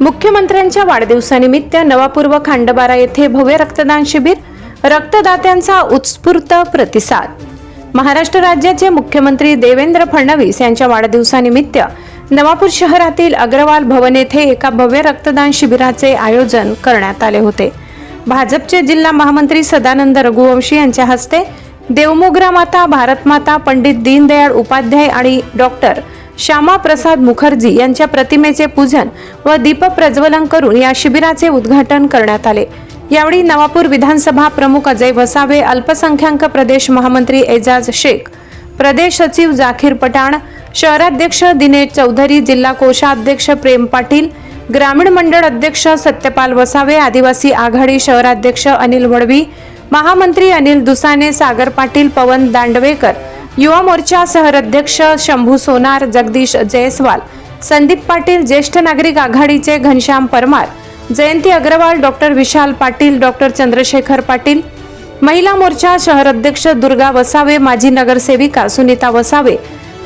मुख्यमंत्र्यांच्या वाढदिवसानिमित्त नवापूर व खांडबारा येथे भव्य रक्तदान शिबिर रक्तदात्यांचा उत्स्फूर्त प्रतिसाद. महाराष्ट्र राज्याचे मुख्यमंत्री देवेंद्र फडणवीस यांच्या वाढदिवसानिमित्त नवापूर शहरातील अग्रवाल भवन येथे एका भव्य रक्तदान शिबिराचे आयोजन करण्यात आले होते. भाजपचे जिल्हा महामंत्री सदानंद रघुवंशी यांच्या हस्ते देवमोग्रा माता भारतमाता पंडित दीनदयाळ उपाध्याय आणि डॉक्टर श्यामा प्रसाद मुखर्जी यांच्या प्रतिमेचे पूजन व दीप प्रज्वलन करून या शिबिराचे उद्घाटन करण्यात आले. यावेळी नवापूर विधानसभा प्रमुख अजय वसावे अल्पसंख्याक प्रदेश महामंत्री एजाज शेख प्रदेश सचिव जाखीर पठाण शहराध्यक्ष दिनेश चौधरी जिल्हा कोषाध्यक्ष प्रेम पाटील ग्रामीण मंडळ अध्यक्ष सत्यपाल वसावे आदिवासी आघाडी शहराध्यक्ष अनिल वडवी महामंत्री अनिल दुसाने सागर पाटील पवन दांडवेकर युवा मोर्चा सहराध्यक्ष शंभू सोनार जगदीश जयस्वाल संदीप पाटील ज्येष्ठ नागरिक आघाडीचे घनश्याम परमार जयंती अग्रवाल डॉक्टर विशाल पाटील डॉक्टर चंद्रशेखर पाटील महिला मोर्चा शहर अध्यक्ष दुर्गा वसावे माजी नगरसेविका सुनीता वसावे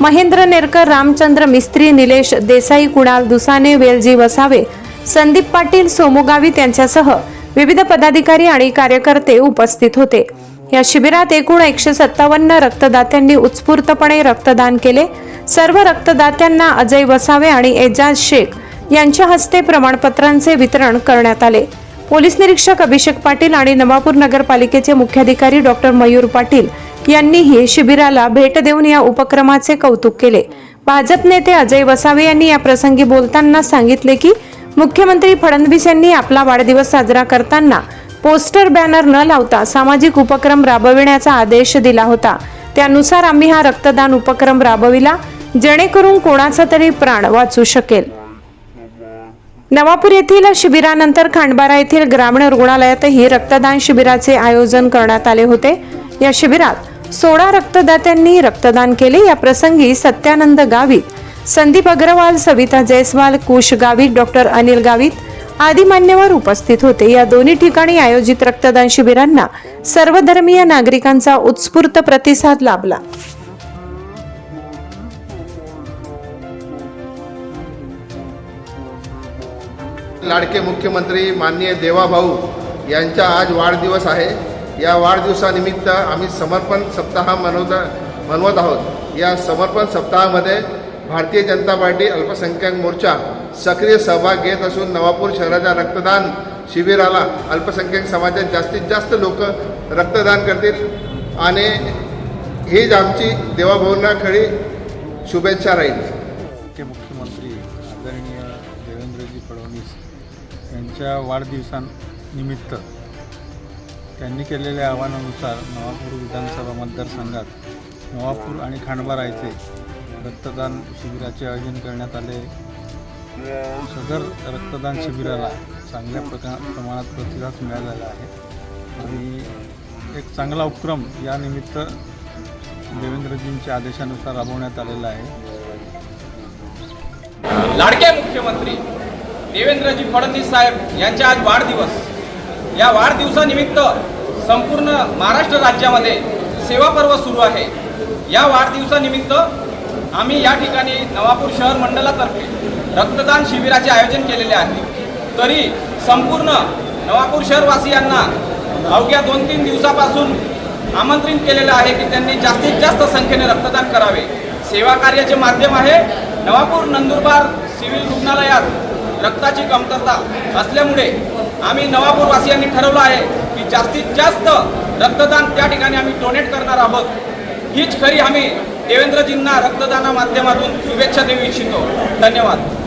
महेंद्र नेरकर रामचंद्र मिस्त्री निलेश देसाई कुणाल दुसाने वेलजी वसावे संदीप पाटील सोमोगावी यांच्यासह विविध पदाधिकारी आणि कार्यकर्ते उपस्थित होते. या शिबिरात एकूण एकशे सत्तावन्न रक्तदात्यांनी उत्स्फूर्तपणे रक्तदान केले. सर्व रक्तदात्यांना अजय वसावे आणि एजाज शेख यांच्या हस्ते प्रमाणपत्रांचे वितरण करण्यात आले. पोलीस निरीक्षक अभिषेक पाटील आणि नवापूर नगरपालिकेचे मुख्याधिकारी डॉक्टर मयूर पाटील यांनीही शिबिराला भेट देऊन या उपक्रमाचे कौतुक केले. भाजप नेते अजय वसावे यांनी या प्रसंगी बोलताना सांगितले की मुख्यमंत्री फडणवीस यांनी आपला वाढदिवस साजरा करताना पोस्टर बॅनर न लावता सामाजिक उपक्रम राबविण्याचा आदेश दिला होता. त्यानुसार आम्ही हा रक्तदान उपक्रम राबविला जेणेकरून कोणाचा तरी प्राण वाचू शकेल. नवापूर येथील शिबिरानंतर खांडबारा येथील ग्रामीण रुग्णालयातही रक्तदान शिबिराचे आयोजन करण्यात आले होते. या शिबिरात सोळा रक्तदात्यांनी रक्तदान केले. या प्रसंगी सत्यानंद गावित संदीप अग्रवाल सविता जयस्वाल कुश गावित डॉक्टर अनिल गावित आदी मान्यवर उपस्थित होते. या दोन्ही ठिकाणी आयोजित रक्तदान शिबिरांना सर्वधर्मीय नागरिकांचा उत्स्फूर्त प्रतिसाद लाभला. लाडके मुख्यमंत्री माननीय देवाभाऊ यांचा आज वाढदिवस आहे. या वाढदिवसानिमित्त आम्ही समर्पण सप्ताह मनवता मनवत आहोत. या समर्पण सप्ताहामध्ये भारतीय जनता पार्टी अल्पसंख्याक मोर्चा सक्रिय सहभाग घेत असून नवापूर शहराच्या रक्तदान शिबिराला अल्पसंख्याक समाजात जास्तीत जास्त लोक रक्तदान करतील. आणि हीच आमची देवाभाऊंना खरी शुभेच्छा राहील. ते मुख्यमंत्री आदरणीय देवेंद्रजी फडणवीस यांच्या वाढदिवसानिमित्त त्यांनी केलेल्या आवाहनानुसार नवापूर विधानसभा मतदारसंघात नवापूर आणि खांडबा रायचे रक्तदान शिबिराचे आयोजन करण्यात आले. सदर रक्तदान शिबिराला चांगल्या प्रका प्रमाणात प्रतिसाद मिळालेला आहे. आणि एक चांगला उपक्रम यानिमित्त देवेंद्रजींच्या आदेशानुसार राबवण्यात आलेला आहे. लाडके मुख्यमंत्री देवेंद्रजी फडणवीस साहेब यांचे आज वाढदिवस. या वाढदिवसानिमित्त संपूर्ण महाराष्ट्र राज्यामध्ये सेवा पर्व सुरू आहे. या वाढदिवसानिमित्त आम्ही या ठिकाणी नवापूर शहर मंडळातर्फे रक्तदान शिबिराचे आयोजन केलेले आहे. तरी संपूर्ण नवापूर शहरवासियांना अवघ्या दोन तीन दिवसापासून आमंत्रित केलेलं आहे की त्यांनी जास्तीत जास्त संख्येने रक्तदान करावे. सेवा कार्याचे माध्यम आहे. नवापूर नंदुरबार सिव्हिल रुग्णालयात रक्ताची कमतरता असल्यामुळे आम्ही नवापूरवासियांनी ठरवलं आहे की जास्तीत जास्त रक्तदान त्या ठिकाणी आम्ही डोनेट करणार आहोत. हीच खरी आम्ही देवेंद्रजींना रक्तदाना माध्यमातून शुभेच्छा देऊ इच्छितो. धन्यवाद.